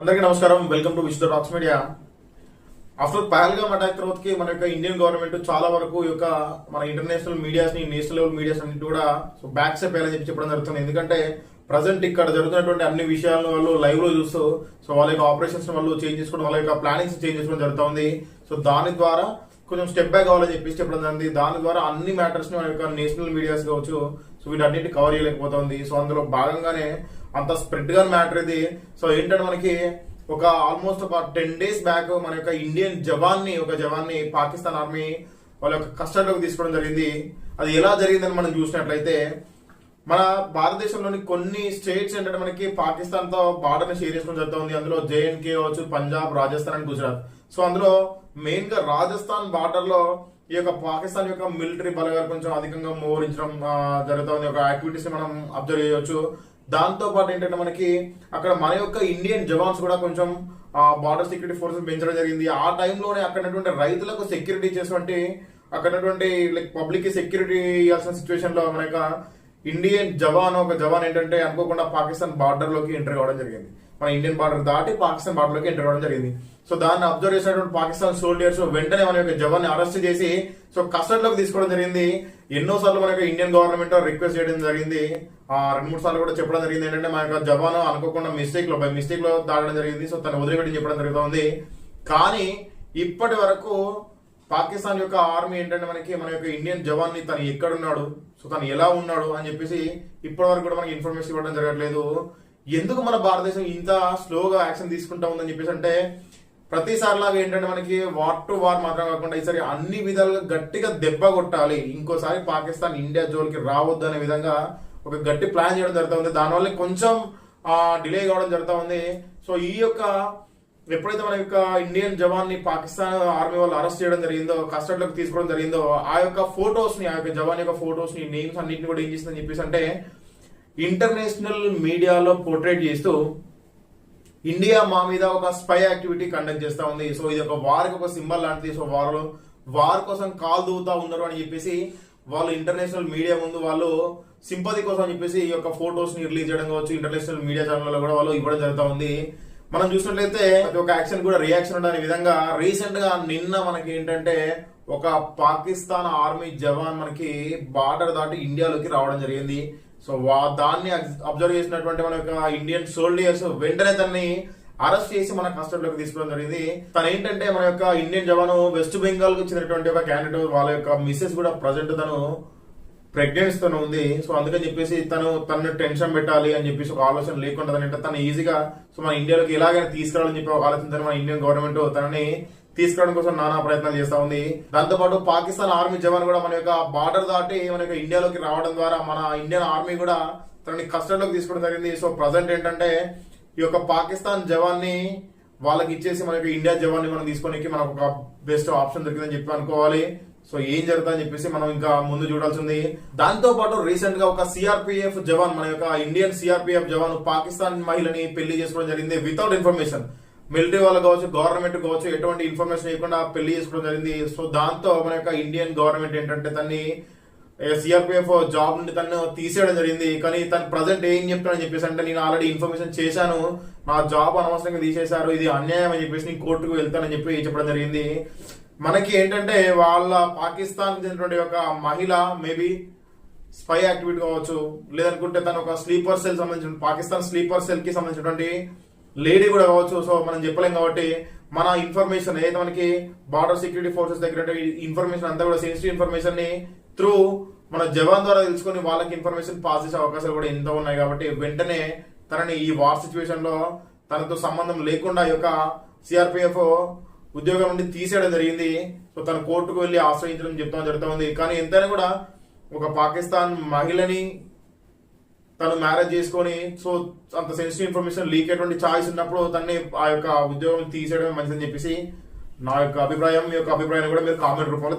అందరికీ నమస్కారం. Welcome to Vishwa talks media. After Pahalgam attack తర్వాతకి మన యొక్క ఇండియన్ గవర్నమెంట్ చాలా వరకు ఈ యొక్క మన ఇంటర్నేషనల్ మీడియాస్ని నేషనల్ లెవెల్ మీడియాస్ అన్నిటి కూడా సో బ్యాక్ స్టెప్ అని చెప్పి చెప్పడం జరుగుతుంది. ఎందుకంటే ప్రజెంట్ ఇక్కడ జరుగుతున్నటువంటి అన్ని విషయాలను వాళ్ళు లైవ్లో చూస్తూ సో వాళ్ళ యొక్క ఆపరేషన్స్ వాళ్ళు చేంజ్ చేసుకోవడం వాళ్ళ యొక్క ప్లానింగ్స్ చేంజ్ చేసుకోవడం జరుగుతుంది. సో దాని ద్వారా కొంచెం స్టెప్ బ్యాక్ కావాలని చెప్పేసి చెప్పడం జరిగింది. దాని ద్వారా అన్ని మ్యాటర్స్ని మన యొక్క నేషనల్ మీడియాస్ కావచ్చు సో వీటన్నిటి కవర్ చేయలేకపోతుంది. సో అందులో భాగంగానే అంత స్ప్రెడ్గా మ్యాటర్ ఇది. సో ఏంటంటే మనకి ఒక ఆల్మోస్ట్ ఒక టెన్ డేస్ బ్యాక్ మన యొక్క ఇండియన్ జవాన్ని ఒక జవాన్ని పాకిస్తాన్ ఆర్మీ వాళ్ళ యొక్క కస్టడీలోకి తీసుకోవడం జరిగింది. అది ఎలా జరిగిందని మనం చూసినట్లయితే మన భారతదేశంలోని కొన్ని స్టేట్స్ ఏంటంటే మనకి పాకిస్తాన్తో బార్డర్ షేర్ చేసుకోవడం జరుగుతుంది. అందులో జేఎన్కే కావచ్చు పంజాబ్ రాజస్థాన్ అండ్ గుజరాత్ సో అందులో మెయిన్గా రాజస్థాన్ బార్డర్లో ఈ యొక్క పాకిస్తాన్ యొక్క మిలిటరీ బలగాలు కొంచెం అధికంగా మోహరించడం జరుగుతుంది. ఒక యాక్టివిటీస్ మనం అబ్జర్వ్ చేయవచ్చు దాంతో పాటు ఏంటంటే మనకి అక్కడ మన యొక్క ఇండియన్ జవాన్స్ కూడా కొంచెం బార్డర్ సెక్యూరిటీ ఫోర్సెస్ పెంచడం జరిగింది. ఆ టైంలోనే అక్కడ రైతులకు సెక్యూరిటీ చేసినటువంటి అక్కడ లైక్ పబ్లిక్ సెక్యూరిటీ ఇవ్వాల్సిన సిచ్యువేషన్లో మన యొక్క ఇండియన్ జవాన్ ఒక జవాన్ ఏంటంటే అనుకోకుండా పాకిస్తాన్ బార్డర్లోకి ఎంటర్ కావడం జరిగింది. మన ఇండియన్ బార్డర్ దాటి పాకిస్తాన్ బార్డర్లోకి ఎంటర్ అవ్వడం జరిగింది. సో దాన్ని అబ్జర్వ్ చేసినటువంటి పాకిస్తాన్ సోల్జర్స్ వెంటనే మన యొక్క జవాన్ని అరెస్ట్ చేసి సో కస్టడీలోకి తీసుకోవడం జరిగింది. ఎన్నో సార్లు మన యొక్క ఇండియన్ గవర్నమెంట్ రిక్వెస్ట్ చేయడం జరిగింది. ఆ రెండు మూడు సార్లు కూడా చెప్పడం జరిగింది. ఏంటంటే మన యొక్క జవాన్ అనుకోకుండా మిస్టేక్లో బై మిస్టేక్లో దాటడం జరిగింది. సో తను వదిలిపెట్టి చెప్పడం జరుగుతుంది కానీ ఇప్పటి వరకు పాకిస్తాన్ యొక్క ఆర్మీ ఏంటంటే మనకి మన యొక్క ఇండియన్ జవాన్ని తను ఎక్కడున్నాడు సో తను ఎలా ఉన్నాడు అని చెప్పేసి ఇప్పటి వరకు కూడా మనకి ఇన్ఫర్మేషన్ ఇవ్వడం జరగట్లేదు. ఎందుకు మన భారతదేశం ఇంత స్లోగా యాక్షన్ తీసుకుంటా ఉందని చెప్పేసి అంటే ప్రతిసారిలాగా ఏంటంటే మనకి వార్ టు వార్ మాత్రం కాకుండా ఈసారి అన్ని విధాలుగా గట్టిగా దెబ్బ కొట్టాలి. ఇంకోసారి పాకిస్తాన్ ఇండియా జోలికి రావద్దు అనే విధంగా ఒక గట్టి ప్లాన్ చేయడం జరుగుతుంది దానివల్ల కొంచెం డిలే కావడం జరుగుతూ ఉంది. సో ఈ యొక్క ఎప్పుడైతే మన యొక్క ఇండియన్ జవాన్ని పాకిస్తాన్ ఆర్మీ వాళ్ళు అరెస్ట్ చేయడం జరిగిందో కస్టడీలోకి తీసుకోవడం జరిగిందో ఆ యొక్క ఫొటోస్ని ఆ యొక్క జవాన్ యొక్క ఫొటోస్ని నేమ్స్ అన్నింటిని కూడా ఏం చేసిందని చెప్పేసి అంటే ఇంటర్నేషనల్ మీడియాలో పోర్ట్రేట్ చేస్తూ ఇండియా మా మీద ఒక స్పై యాక్టివిటీ కండక్ట్ చేస్తూ ఉంది. సో ఇది ఒక వారికి ఒక సింబల్ లాంటిది. సో వారు వార్ కోసం కాల్ దూతా ఉన్నారు అని చెప్పేసి వాళ్ళు ఇంటర్నేషనల్ మీడియా ముందు వాళ్ళు సింపతి కోసం అని చెప్పేసి ఈ యొక్క ఫొటోస్ని రిలీజ్ చేయడం కావచ్చు ఇంటర్నేషనల్ మీడియా ఛానల్లో కూడా వాళ్ళు ఇవ్వడం జరుగుతూ ఉంది. మనం చూసినట్లయితే ప్రతి ఒక్క యాక్షన్ కూడా రియాక్షన్ ఉండని విధంగా రీసెంట్గా నిన్న మనకి ఏంటంటే ఒక పాకిస్తాన్ ఆర్మీ జవాన్ మనకి బార్డర్ దాటి ఇండియాలోకి రావడం జరిగింది. సో వా- దాన్ని అబ్జర్వ్ చేసినటువంటి మన యొక్క ఇండియన్ సోల్జర్స్ వెంటనే తనని అరెస్ట్ చేసి మన కస్టడీలోకి తీసుకోవడం జరిగింది. తను ఏంటంటే మన యొక్క ఇండియన్ జవాను వెస్ట్ బెంగాల్కు చెందినటువంటి ఒక క్యాండిడేట్ వాళ్ళ యొక్క మిస్సెస్ కూడా ప్రజెంట్ తను ప్రెగ్నెన్సీ తను ఉంది. సో అందుకని చెప్పేసి తను తను టెన్షన్ పెట్టాలి అని చెప్పేసి ఒక ఆలోచన లేకుండా అంటే తను ఈజీగా సో మన ఇండియాలోకి ఎలాగైనా తీసుకురావాలని చెప్పి ఒక ఆలోచన మన ఇండియన్ గవర్నమెంట్ తనని తీసుకురావడం కోసం నానా ప్రయత్నాలు చేస్తా ఉంది. దాంతోపాటు పాకిస్తాన్ ఆర్మీ జవాన్ కూడా మన యొక్క బార్డర్ దాటి మన యొక్క ఇండియాలోకి రావడం ద్వారా మన ఇండియన్ ఆర్మీ కూడా తనని కస్టడీలోకి తీసుకోవడం జరిగింది. సో ప్రజెంట్ ఏంటంటే ఈ యొక్క పాకిస్తాన్ జవాన్ని వాళ్ళకి ఇచ్చేసి మన యొక్క ఇండియా జవాన్ని మనం తీసుకోనికి మనకు ఒక బెస్ట్ ఆప్షన్ దొరికిందని చెప్పి అనుకోవాలి. సో ఏం జరుగుతుందని చెప్పేసి మనం ఇంకా ముందు చూడాల్సి ఉంది. దాంతో పాటు రీసెంట్గా ఒక సిఆర్పిఎఫ్ జవాన్ మన యొక్క ఇండియన్ సిఆర్పిఎఫ్ జవాన్ పాకిస్తాన్ మహిళని పెళ్ళి చేసుకోవడం జరిగింది. Without information. మిలిటరీ వాళ్ళు కావచ్చు గవర్నమెంట్ కావచ్చు ఎటువంటి ఇన్ఫర్మేషన్ లేకుండా పెళ్ళి చేసుకోవడం జరిగింది. సో దాంతో మన యొక్క ఇండియన్ గవర్నమెంట్ ఏంటంటే తన్ని సిఆర్పిఎఫ్ జాబ్ నుండి తను తీసేయడం జరిగింది. కానీ తను ప్రజెంట్ ఏం చెప్తానని చెప్పేసి అంటే నేను ఆల్రెడీ ఇన్ఫర్మేషన్ చేశాను. నా జాబ్ అనవసరంగా తీసేశారు ఇది అన్యాయం అని చెప్పేసి నేను కోర్టుకు వెళ్తానని చెప్పి చెప్పడం జరిగింది. మనకి ఏంటంటే వాళ్ళ పాకిస్తాన్ చెందినటువంటి ఒక మహిళ మేబీ స్పై యాక్టివిటీ కావచ్చు లేదనుకుంటే తను ఒక స్లీపర్ సెల్ సంబంధించిన పాకిస్తాన్ స్లీపర్ సెల్కి సంబంధించినటువంటి లేడీ కూడా కావచ్చు. సో మనం చెప్పలేం కాబట్టి మన ఇన్ఫర్మేషన్ ఏదైతే మనకి బార్డర్ సెక్యూరిటీ ఫోర్సెస్ దగ్గర ఇన్ఫర్మేషన్ అంతా కూడా సెన్సిటివ్ ఇన్ఫర్మేషన్ని త్రూ మన జవాన్ ద్వారా తెలుసుకొని వాళ్ళకి ఇన్ఫర్మేషన్ పాస్ చేసే అవకాశాలు కూడా ఎంతో ఉన్నాయి కాబట్టి వెంటనే తనని ఈ వార్ సిచ్యువేషన్లో తనతో సంబంధం లేకుండా ఈ యొక్క సిఆర్పిఎఫ్ ఉద్యోగం నుండి తీసేయడం జరిగింది. సో తన కోర్టుకు వెళ్ళి ఆశ్రయించడం చెప్తాం జరుగుతుంది కానీ ఎంతైనా కూడా ఒక పాకిస్తాన్ మహిళని తను మ్యారేజ్ చేసుకొని సో అంత సెన్సిటివ్ ఇన్ఫర్మేషన్ లీక్ అయ్యేటువంటి ఛాయిస్ ఉన్నప్పుడు తన్ని ఆ యొక్క ఉద్యోగం తీసేయడం మంచిదని చెప్పేసి నా యొక్క అభిప్రాయం మీ యొక్క అభిప్రాయం కూడా మీరు కామెంట్ రూపంలో